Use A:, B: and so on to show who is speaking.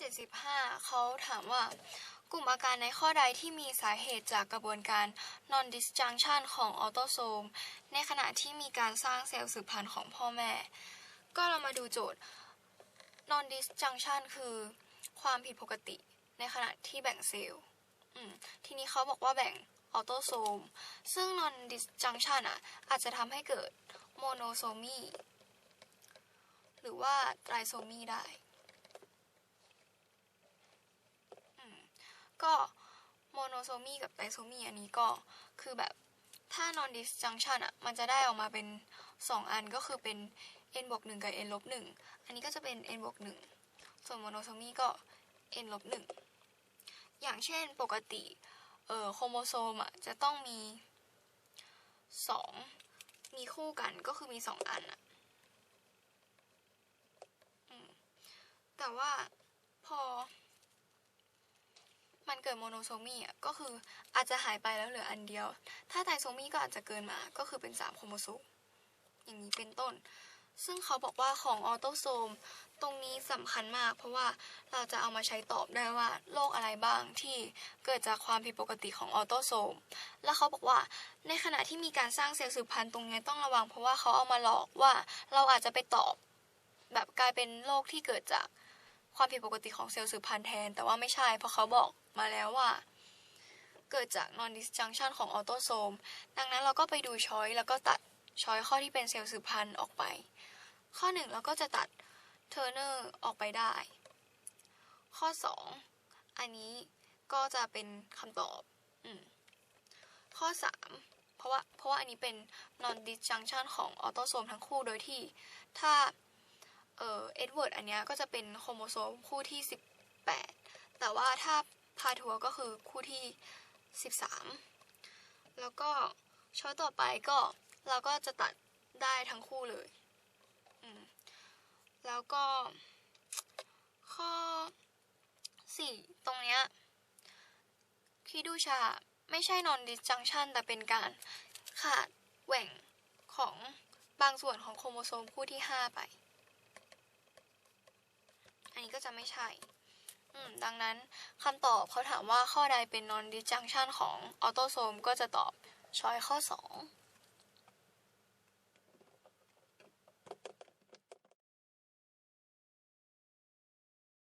A: 75 เขาถามว่ากลุ่มอาการในข้อใดที่มีสาเหตุจากกระบวนการ non disjunction ของออโตโซม ในขณะที่มีการสร้างเซลล์สืบพันธุ์ของพ่อแม่ ก็เรามาดูโจทย์ non disjunction คือความผิดปกติในขณะที่แบ่งเซลล์ทีนี้เขาบอกว่าแบ่งออโตโซม ซึ่ง non disjunction อะ อาจจะทำให้เกิดโมโนโซมีหรือว่าไตรโซมีได้ ก็โมโนโซมีกับไตรโซมีอันนี้ก็คือแบบถ้า non disjunction อะมันจะได้ออกมาเป็น 2 อันก็คือเป็น n บวก1กับ n ลบ1อันนี้ก็จะเป็น n บวก1ส่วนโมโนโซมีก็ n ลบ1อย่างเช่นปกติเอ่อโครโมโซมอะจะต้องมี 2 มีคู่กันก็คือมี 2 อันอะแต่ว่าพอันเกิดโมโนโซมีอะก็คืออาจจะหายไปแล้วเหลืออันเดียว ถ้าไตรโซมีก็อาจจะเกินมาก็คือเป็น 3 โครโมโซมอย่างนี้เป็นต้น ซึ่งเขาบอกว่าของออโตโซมตรงนี้สำคัญมาก เพราะว่าเราจะเอามาใช้ตอบได้ว่าโรคอะไรบ้างที่เกิดจากความผิดปกติของออโตโซม แล้วเขาบอกว่าในขณะที่มีการสร้างเซลล์สืบพันธุ์ตรงนี้ต้องระวัง เพราะว่าเขาเอามาหลอกว่าเราอาจจะไปตอบ แบบกลายเป็นโรคที่เกิดจาก ความผิดปกติของเซลล์สืบพันธุ์แทน แต่ว่าไม่ใช่ เพราะเขาบอกมาแล้วว่า เกิดจาก non disjunction ของออโตโซม ดังนั้นเราก็ไปดูช้อยแล้วก็ตัดช้อยข้อที่เป็นเซลล์สืบพันธุ์ออกไป ข้อหนึ่งเราก็จะตัดเทอร์เนอร์ออกไปได้ ข้อสองอันนี้ก็จะเป็นคำตอบอข้อสามเพราะว่าเพราะว่าอันนี้เป็น non disjunction ของออโตโซมทั้งคู่โดยที่ถ้า เอ่อเอ็ดเวิร์ดอันเนี้ยก็จะเป็นโครโมโซมคู่ที่ 18 แต่ว่าถ้าพาทัวก็คือคู่ที่ 13 แล้วก็ช้อยต่อไปก็เราก็จะตัดได้ทั้งคู่เลยแล้วก็ ข้อ 4 ตรงเนี้ยคิดูชาไม่ใช่ non disjunction แต่เป็นการขาดแหว่งของบางส่วนของโครโมโซมคู่ที่ 5 ไป อันนี้ก็จะไม่ใช่อดังนั้นคำตอบเขาถามว่าข้อใดเป็น non disjunction ของออโตโซมก็จะตอบช้อยข้อ 2